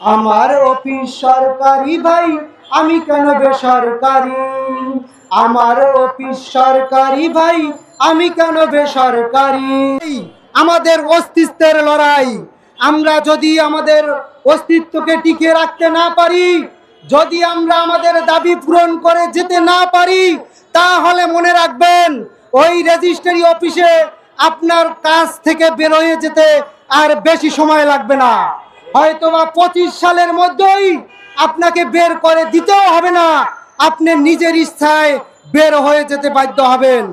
আমার অফিস সরকারি ভাই, আমি কেন বেসরকারি? আমার অফিস সরকারি ভাই, আমি কেন বেসরকারি? আমাদের অস্তিত্বের লড়াই। আমরা যদি আমাদের অস্তিত্বকে টিকে রাখতে না পারি, যদি আমরা আমাদের দাবি পূরণ করে যেতে না পারি, তাহলে মনে রাখবেন, ওই রেজিস্ট্রি অফিসে আপনার কাছ থেকে বের হয়ে যেতে আর বেশি সময় লাগবে না। হয়তোবা পঁচিশ সালের মধ্যেই আপনাকে বের করে দিতেও হবে না। আপনি নিজের ইচ্ছায় বের হয়ে যেতে বাধ্য হবেন।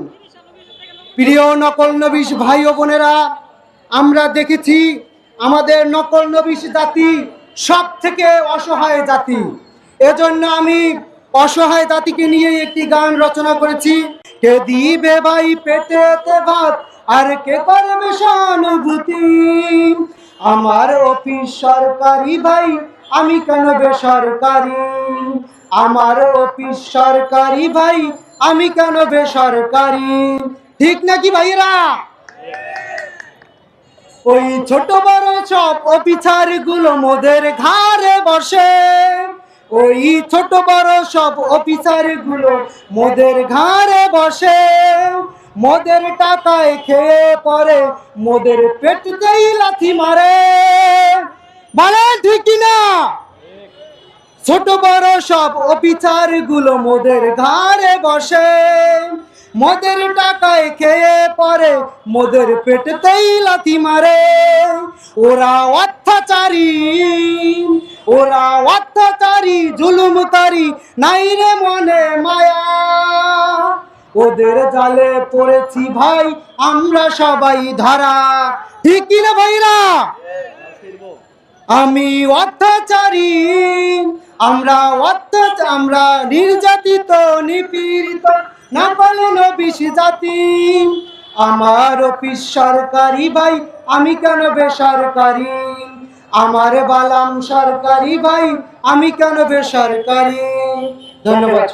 প্রিয় নকল নবিশ ভাই ও বোনেরা, আমরা দেখেছি আমাদের নকল নবিশ জাতি সব থেকে অসহায় জাতি। এজন্য আমি অসহায় জাতিকে নিয়ে একটি গান রচনা করেছি। কে দিবে ভাই পেটেতে ভাত, আর কে করবে সহানুভূতি আমার অফিস সরকারি ভাই, আমি কেন বেসরকারি? আমার অফিস সরকারি ভাই, আমি কেন বেসরকারি? ঠিক নাকি ভাইরা ওই ছোট বড় সব অফিসারগুলো মোদের ঘাড়ে বসে। ওই ছোট বড় সব অফিসারগুলো মোদের ঘাড়ে বসে। মোদের টাকায় খেয়ে পরে মোদের পেটতেই লাথি মারে মানে ঠিক কিনা ছোট বড় সব অফিসারগুলো মোদের ঘাড়ে বসে। মোদের টাকায় খেয়ে পরে মোদের পেটতেই লাথি মারে। ওরা অত্যাচারী ওরা অত্যাচারী, জুলুমকারী, নাই রে মনে মায়া। ওদের জালে পড়েছি ভাই, আমরা সবাই ধারা। ঠিক কিনা ভাইরা? আমি অত্যাচারী, আমরা অত্যাচার আমরা নির্যাতিত, নিপীড়িত, না পালন বিশ জাতি। আমার অফিস সরকারি ভাই, আমি কেন বেসরকারি? আমার বালাম সরকারি ভাই, আমি কেন বেসরকারি? ধন্যবাদ।